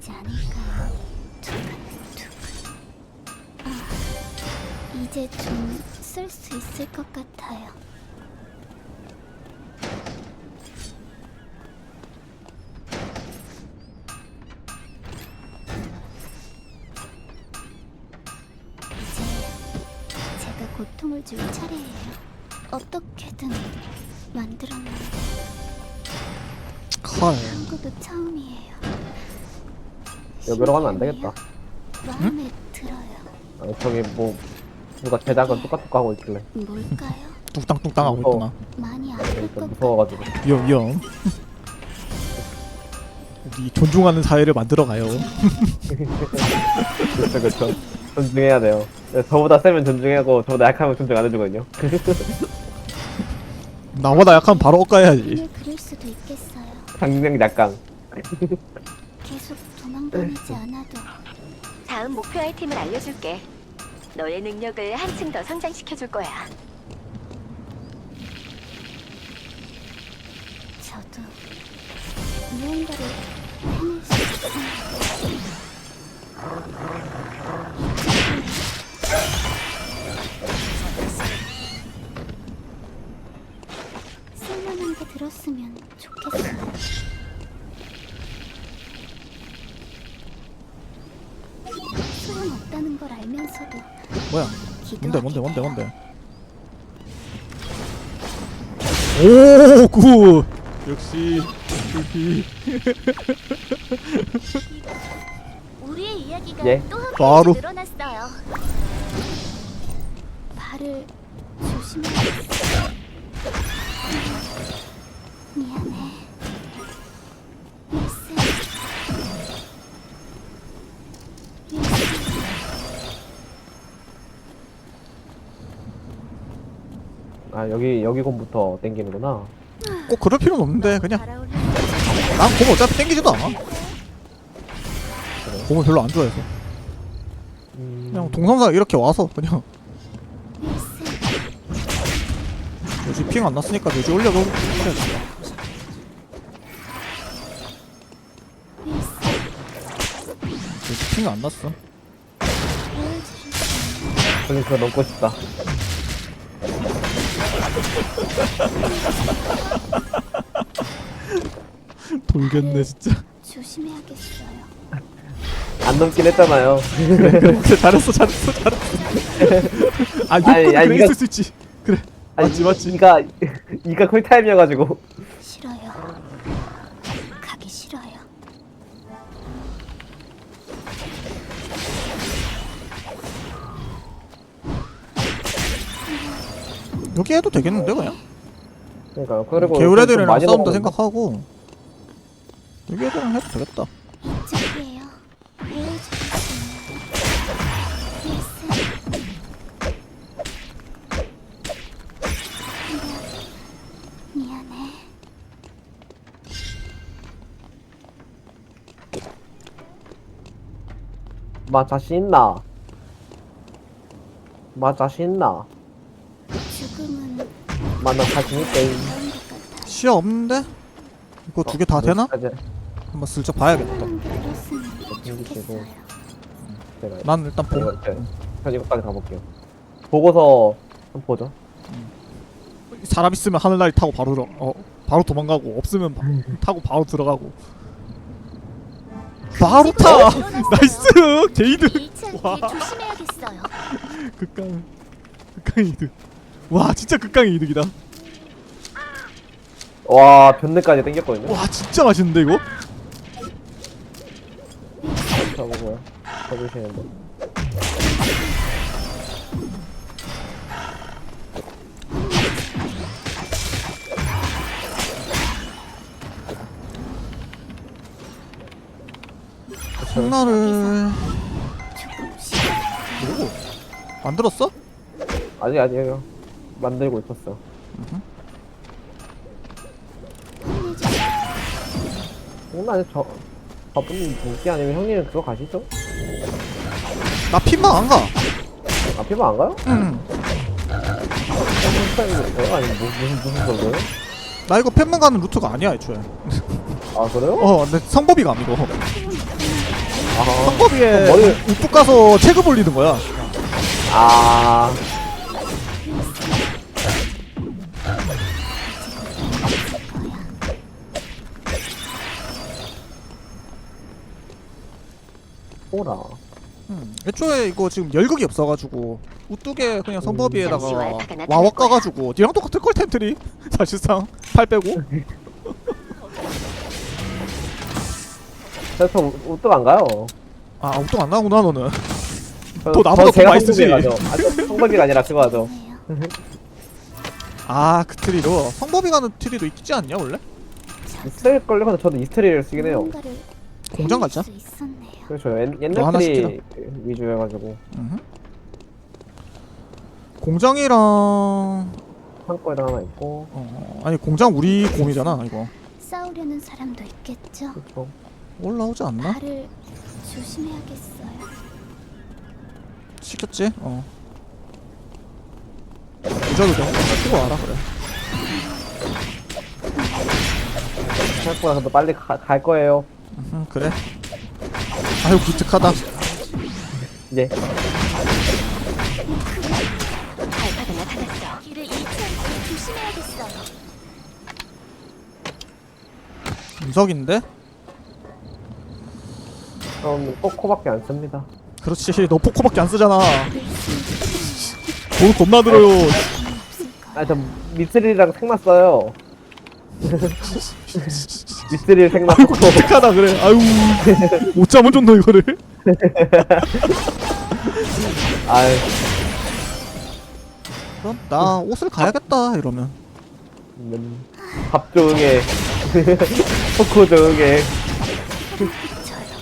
되지? 두근두근. 아, 이제 좀 쓸 수 있을 것 같아요. 이제 제가 고통을 줄 차례예요. 어떻게든 만들었는데 헐한 것도 처음이에요. 여기로 가면 안 되겠다. 마음에 들어요. 아, 저기 뭐 누가 제작은 똑같은 거 하고 있길래 뭘까요? 뚱땅뚱땅 하고 무서워. 있구나 많이 아플 좀 것 무서워가지고 위험 위험 우리 존중하는 사회를 만들어 가요 그쵸 그쵸 존중해야 돼요 네, 저보다 세면 존중하고 저보다 약하면 존중 안 해주거든요 나보다 약하면 바로 엇가야지 수도 있겠어요. 강력 약강 계속 도망다니지 않아도 다음 목표 아이템을 알려줄게. 너의 능력을 한층 더 성장시켜줄 거야. 저도 무언가를 해낼 수 있어요. 쓸만한 게 들었으면 좋겠어요. 소용없다는 걸 알면서도 뭐야 뭔데 뭔데 뭔데. 뭔데 오 굿 역시 꿀피 우리의 이야기가 예? 또한 바로. 늘어났어요. 발을 조심해야겠어. 미안해. 아 여기 여기 곰부터 땡기는구나. 꼭 그럴 필요는 없는데 그냥. 난곰 어차피 땡기지도 않아. 곰을 별로 안 좋아해서. 음... 그냥 동성사 이렇게 와서 그냥. 요즘 핑안 났으니까 요즘 올려고 해야지. 요즘 핑안 났어. 그거 넘고 싶다 돌겠네 진짜. 조심해야겠어요. 안 넘긴 했잖아요. 그래 잘했어 잘했어 잘했어. 아 아니, 욕구는 아니, 그래 이거- 있을 수 있지. 그래. 맞지 맞지. 이가 이가 쿨타임이어가지고. 싫어요. 가기 싫어요. 여기 해도 되겠는데 그냥? 그러니까 그리고 개울 좀 애들이랑 많이 싸움도 넘었는데? 생각하고. 여기 애들이랑 해도 되겠다. 미안- 미안해. 마 자신 있나? 마 자신 있나 마나 자신 있대. 시야 없는데? 이거 두 개 다 되나? 아직 한번 슬쩍 봐야겠다 챙기시고. 제가 난 일단 보 이거 제- 전 이거까지 가볼게요 보고서 한번 보죠 사람 있으면 하늘나리 타고 바로 들어 어 바로 도망가고 없으면 바, 타고 바로 들어가고 바로 타 나이스 제이드 와. 조심해야겠어요. 극강 극강 이득 와 진짜 극강 이득이다. 와 변내까지 땡겼거든요. 와 진짜 맛있는데 이거? 저보고요. 쳐주시는데 성나를 조금씩 오 만들었어? 아직 아니에요 만들고 있었어. 오늘 아직 저 바쁜 분기 아니면 형님은 그거 가시죠? 나 핀만 안 가. 아 피부 안 가요? 응. 무슨 스타일이? 아니 뭐, 무슨 무슨 소리예요? 나 이거 펜만 가는 루트가 아니야 애초에. 아 그래요? 어, 근데 성법이가 이거. 소용없다는 아, 성법이에 머리- 우뚝 가서 체급 올리는 거야. 아, 오라. 음, 애초에 이거 지금 열극이 없어가지고 우뚝에 그냥 잠시 알파가 나타날 와워. 까가지고 니랑 똑같을 걸 텐트리 사실상 팔 빼고 그래서 우뚝 안 가요. 아 우뚝 안 나구나 너는 저- 또 나보다 저 제가 돈 많이 쓰지. 성범이 가죠. 아, 저 성범이가 아니라 그거 하죠. 네요. 아그 트리로 성법이 가는 트리도 있지 않냐 원래? 이스트릴 걸요? 근데 저도 이스트리를 쓰긴 해요. 공장 가자. 수 있었네요. 그렇죠. 옛, 너 옛날 하나 트리 위주여가지고 음흠. 공장이랑 창고에다 하나 있고. 어, 아니 공장 우리 곰이잖아 이거 싸우려는 사람도 있겠죠. 그렇죠. 올라오지 않나? 발을 조심해야겠어요. 시켰지? 어 부자도 돼? 쓰고 와라 그래 생각보다 더 빨리 가, 갈 거예요. 그래 아유 기특하다 이제 알파가 나타났어. 길을 잃지 않고 조심해야겠어요. 운석인데? 그럼 꼭 코밖에 안 씁니다. 그렇지 너 포코밖에 안 쓰잖아 돈 겁나 들어요 아, 저 미스릴이랑 생만 써요. 미스릴 쓰고. 기특하다 그래 아유 못 잠은 줬노 이거를 아유, 그럼 나 옷을 가야겠다 이러면 음, 밥 조응해. 포코 조응해. 저요.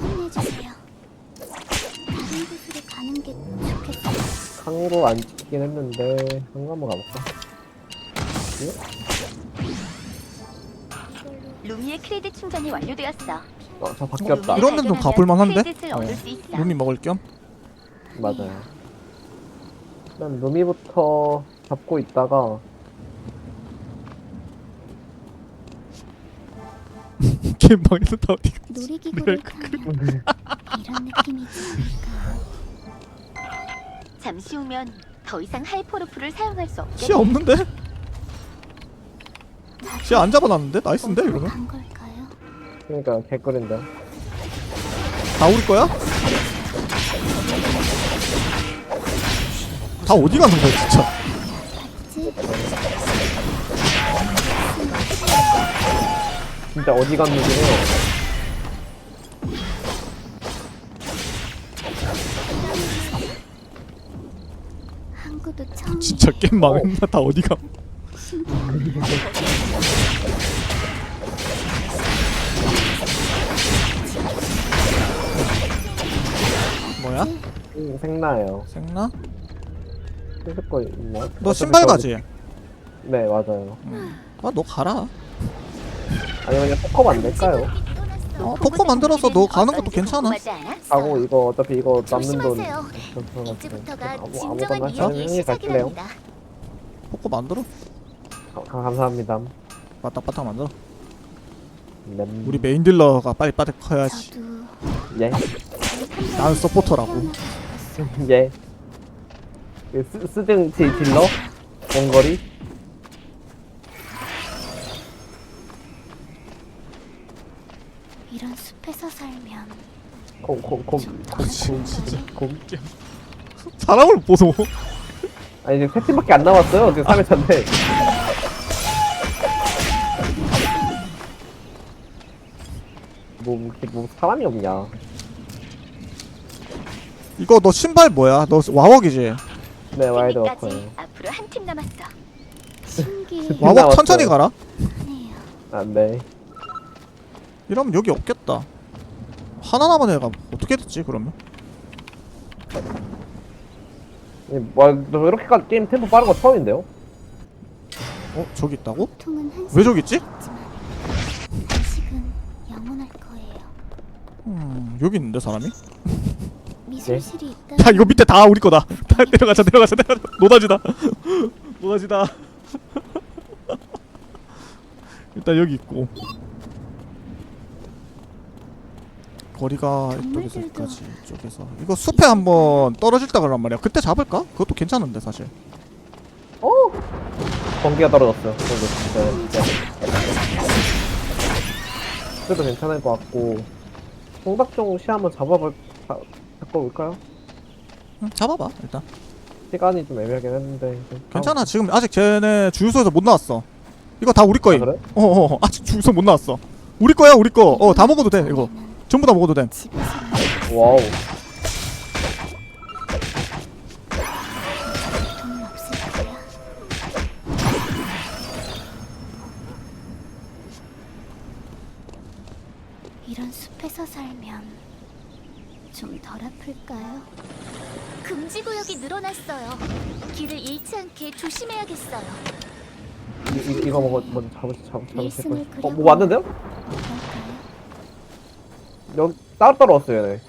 혼내주세요. 다른 곳으로 가는 게 좋겠어요. 항구 안 찍긴 했는데, 한번 가볼까? 루미의 크레딧 충전이 완료되었어. 어, 저 바뀌었다. 이런 데는 좀 가볼 만한데? 크레딧을 어. 얻을 수 있어. 루미 먹을 겸 맞아요. 일단 루미부터 잡고 있다가, 게임방에서 다 어디 놀이기구를 타면 이런 느낌이지 않을까. 잠시 후면 더 이상 하이퍼루프를 사용할 수 없게. 시야 없는데? 시야 안 잡아놨는데? 나이스인데 이러면? 간 걸까요? 그러니까 개꿀인데. 다 우리 거야? 다 어디 가는 거야 진짜 지 진짜 어디 갔는지 해요. 항구도 처음. 진짜 게임 망했나 다 어디 가 뭐야? 음, 생나요. 생나? 쓸거 있나? 너 어차피 신발 저기- 가지? 네, 맞아요. 아 너 가라 아니면 그냥 포컵 안 될까요? 어, 포커 만들어서 너 가는 것도 괜찮아. 하고 이거 어차피 이거 남는 돈 조심하세요. 없어가지고 이제부터가 아무- 진정한 아무거나 이야기의 형이 갈길래요. 시작이랍니다. 포커 만들어 가- 감사합니다. 빠딱빠딱 만들어 네. 우리 메인 딜러가 빨리 빠득 커야지 저도 예, 나는 서포터라고 예. 그 스, 스등 딜- 딜러 원거리 이런 숲에서 살면 곰 곰곰 진짜 곰. 사람을 못 보소 아니 이제 세 팀밖에 안 남았어요. 지금 3회차인데. 뭐, 이렇게 뭐 사람이 없냐? 이거 너 신발 뭐야? 너 와워기지? 네, 와이드 워커요. 앞으로 한 팀 남았어. 와워 나왔어요. 천천히 가라 아, 네. 이러면 여기 없겠다 하나 남은 애가 어떻게 됐지 그러면? 이, 와, 너 이렇게까지 게임 템포 빠른 거 처음인데요? 어? 저기 있다고? 한왜 저기 있지? 있지만 의식은 영원할 거예요. 음 여기 있는데 사람이? 미술실이 있다. 야 이거 밑에 다 우리 거다 다 내려가자 내려가자 내려가자 노다지다 노다지다 일단 여기 있고 거리가 이쪽에서 여기까지 이쪽에서 이거 숲에 한번 떨어질다 그란 말이야 그때 잡을까? 그것도 괜찮은데 사실 오! 번개가 떨어졌어요. 그래도 진짜. 그래도 괜찮을 것 같고. 홍박종 시 한번 잡아볼, 자, 바꿔볼까요? 응, 잡아봐 일단 시간이 좀 애매하긴 했는데. 좀 괜찮아 지금 아직 쟤네 주유소에서 못 나왔어 이거 다 우리 아, 거임 그래? 어어 아직 주유소 못 나왔어 우리 거야 우리 거어 다 먹어도 돼 이거 전부 다 먹어도 돼 와우. 돈 없을 거야. 이런 숲에서 살면 좀 덜 아플까요? 금지 구역이 늘어났어요. 길을 잃지 않게 조심해야겠어요. 이, 이, 이거 먹어, 먼저 잡으, 잡, 잡으실 거예요. 어, 뭐 그려보면 왔는데요? 여기 따로 따로 왔어요, 얘네.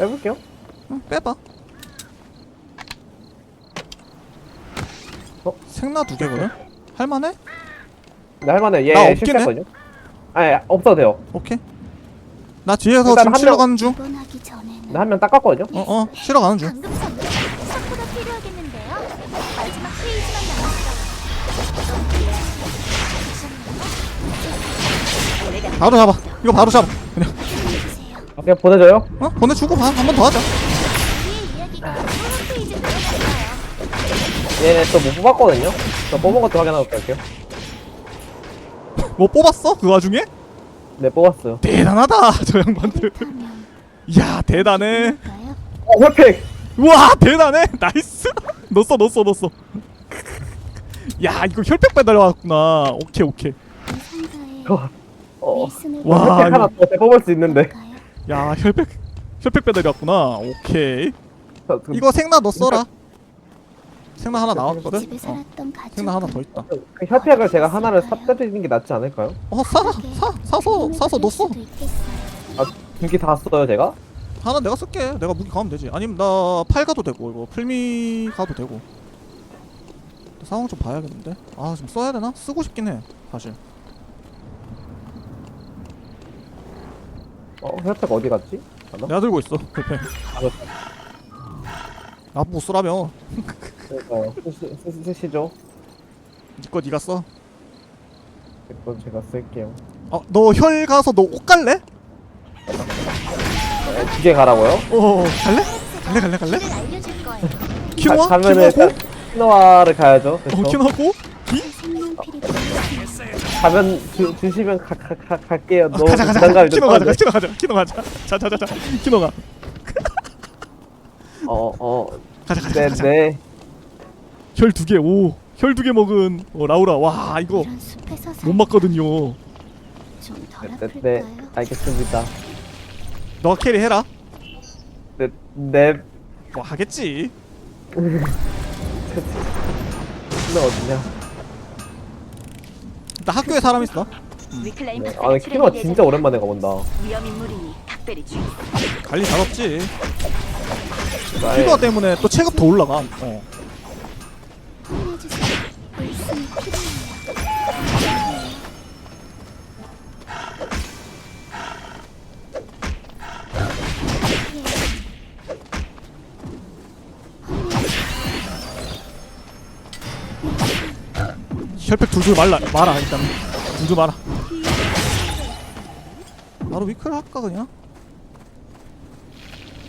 해볼게요. 응, 빼봐 어? 생나 두 개거든? 할만해? 네, 할만해. 얘 나 없긴 실패했거든요. 아니, 없어도 돼요. 오케이 나 뒤에서 일단 지금 한 치러 명- 가는 중 입원하기 전에는 나 한 명 닦았거든요. 어 어 치러 가는 중 방금 전는 샤프가 필요하겠는데요. 마지막 페이지만 남았어요. 바로 잡아 이거 바로 잡아 그냥 그냥 보내줘요. 어? 보내주고 한번 더 하자 우리의 이야기가 홈페이지에 늘어났어요. 얘네 또 못 뽑았거든요. 저 뽑은 것도 확인하고 갈게요. 뭐 뽑았어? 그 와중에? 네, 뽑았어요. 대단하다 저 양반들. 이야 대단해? 어, 홀팩! 우와 대단해. 나이스. 넣었어 넣었어 넣었어. 야 이거 혈팩 배달 왔구나. 오케이 오케이. 이 상자에 어, 어. 와, 홀팩 하나 이거- 더 뽑을 수 있는데. 야 혈팩 혈팩 배달이 왔구나. 오케이. 저, 그, 이거 생나 너 써라 생나 하나 나왔거든 집에 어 살았던 가족 생나 하나 더 있다 그 혈팩을 제가 하나를 사드리는 게 낫지 않을까요? 어 사! 사! 사서 사서 넣었어 아, 두개 다 써요, 제가? 하나 내가 쓸게 내가 무기 가면 되지 아니면 나 팔 가도 되고 이거 풀미 가도 되고 상황 좀 봐야겠는데 아 지금 써야 되나? 쓰고 싶긴 해 사실 어, 혈팩 어디 갔지? 하나? 내가 들고 있어 혈팩 나보고 쓰라며 그러니까요. 쓰시, 쓰시, 쓰시죠. 니거 니가 써 이건 제가 쓸게요. 어, 너 혈 가서 너 옷 갈래? 두 개 가라고요? 어, 갈래? 갈래, 갈래, 갈래? 길을 알려줄 거예요. 키노아? 가, 가면은 키노아고? 일단 키노아를 가야죠. 어, 그쵸? 키노아고? 생명필이. 가면 주, 주시면 가, 가, 가, 갈게요. 아, 너무 가자, 가자, 부담감이 키노 좀 가자, 떨어져. 키노 가자, 키노 가자. 자, 자, 자, 자, 키노 가. 어, 어. 가자, 가자, 네, 가자. 네. 혈 두 개, 오. 혈 두 개 먹은 어, 라우라. 와, 이거 이런 숲에서 못 맞거든요. 좀덜 네, 네, 네. 아플까요? 알겠습니다. 너가 캐리 해라. 네, 네. 뭐 하겠지. 키노 어디냐? 나 학교에 사람 있어. 위클라임 네. 아, 키노가 진짜 오랜만에 가본다. 위험 인물이니 각별히 주의. 관리 잘 없지. 아, 키노 때문에 또 체급 더 올라가. 어. 혈팩 둘줄 말라 말아 일단 둘줄 말아. 바로 위클 할까 그냥?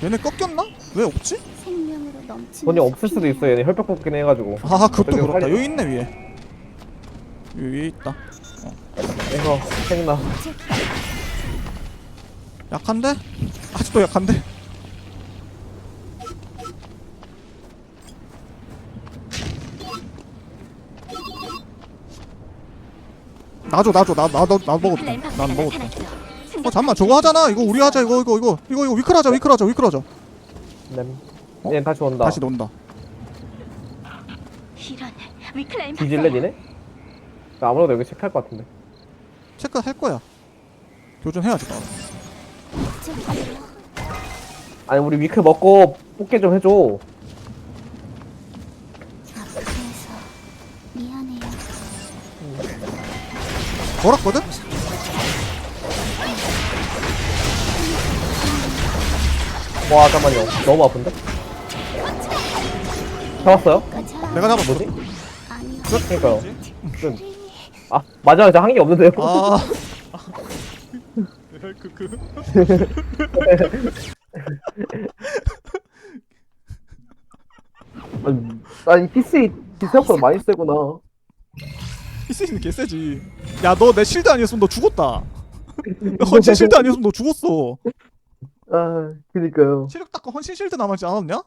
얘네 꺾였나? 왜 없지? 생명으로 넘치는 돈이 없을 수도. 있어요. 얘네 혈팩 뽑긴 해가지고. 아 그것도 그렇다 여기 있네 위에 여기 위에 있다 이거 생나. 약한데? 아직도 약한데? 나줘 나줘 나 나도 나 먹어도 돼. 난 먹어도 돼. 어 잠만 저거 하잖아 이거 우리 하자 이거 이거 이거 이거 이거 위클 하자 위클 하자 위클 하자 네. 어? 얘 다시 온다. 다시 논다 이런 위클라임 뒤질래 박사야. 니네? 나 아무래도 여기 체크할 것 같은데. 체크 할 거야 교전해야지 나? 아니 우리 위크 먹고 뽑게 좀 해줘. 아프게 해서 미안해요. 걸었거든? 와 잠깐만요 너무 아픈데? 잡았어요? 내가 잡았거든. 뭐지? 그러니까요 아 마지막에 한게 없는데요? 아. 크크. 아니, PC 생각보다 많이 세구나 히스는 개세지. 야 너 내 실드 아니었으면 너 죽었다. 너 헌신 실드 아니었으면 너 죽었어. 아 그니까요 체력 닦고 헌신 실드 남았지 않았냐?